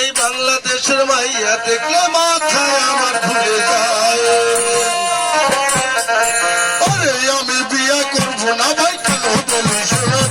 এই বাংলাদেশের মাইয়া দেখলে মাথায় আমার ঘুরে যায়। আমি বিয়া করব না ভাই কেন বলি শোনো।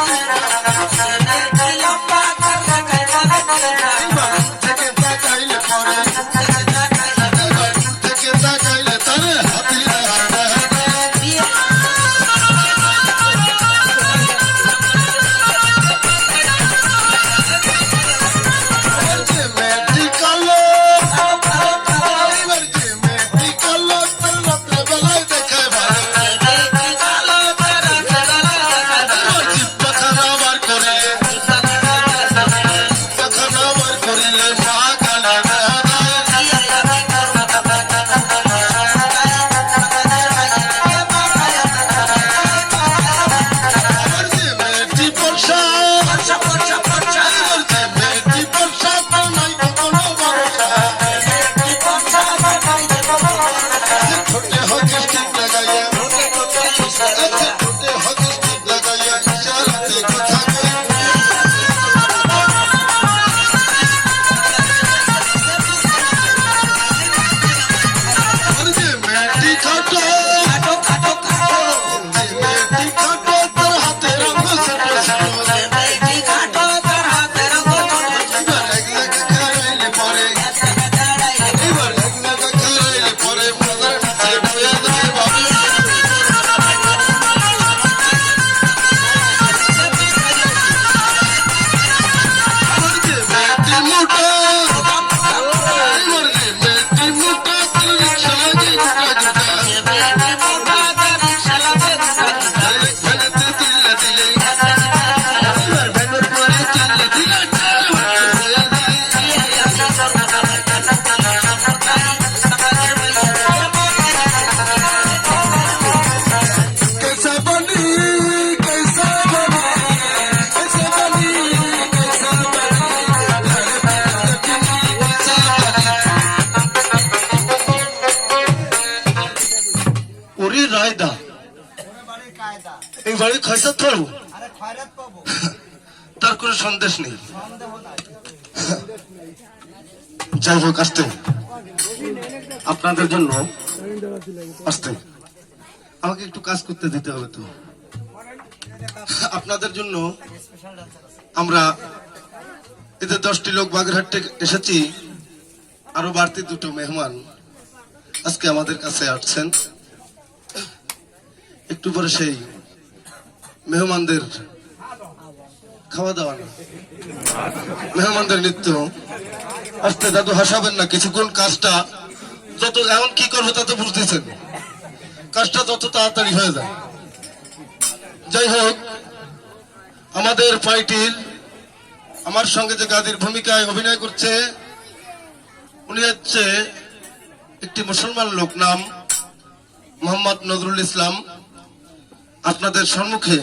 তার এবার Marshall. Bye. এই বাড়ি খয়সা থাকব তার কোনো সন্দেশ নেই। যাই হোক আসতে। আপনাদের জন্য আসতে। আমাকে একটু কাজ করতে দিতে হবে তো। আপনাদের জন্য আমরা এদের দশটি লোক বাগেরহাট থেকে এসেছি। আরও বাড়তি দুটো মেহমান আজকে আমাদের কাছে আসছেন। একটু পরে সেই মেহমানদের খাওয়া দাওয়া মেহমানদের নৃত্য। আসতে, দাদু হাসাবেন না, কিছুক্ষণ কাজটা যত এখন কি করব তা তো বুঝতেছেন। কাজটা যত তাড়াতাড়ি হয়ে যায়। যাই হোক, আমাদের পার্টির আমার সঙ্গে যে গাদির ভূমিকায় অভিনয় করছে, উনি হচ্ছে একটি মুসলমান লোক নাম মোহাম্মদ নজরুল ইসলাম। আপনাদের সম্মুখে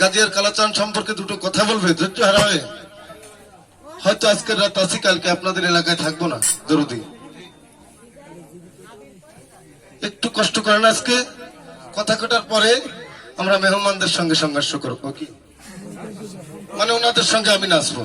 গাজিয়ার কালাচান সম্পর্কে দুটো কথা বলবে, ধৈর্য হারাবে? হয়তো আজকের রাত আসি কালকে আপনাদের এলাকায় থাকব না জরুরি একটু কষ্ট করেন আজকে, কথা কাটার পরে আমরা মেহমানদের সঙ্গে সংঘর্ষ করব, কি? মানে ওনাদের সঙ্গে আমি নাচবো।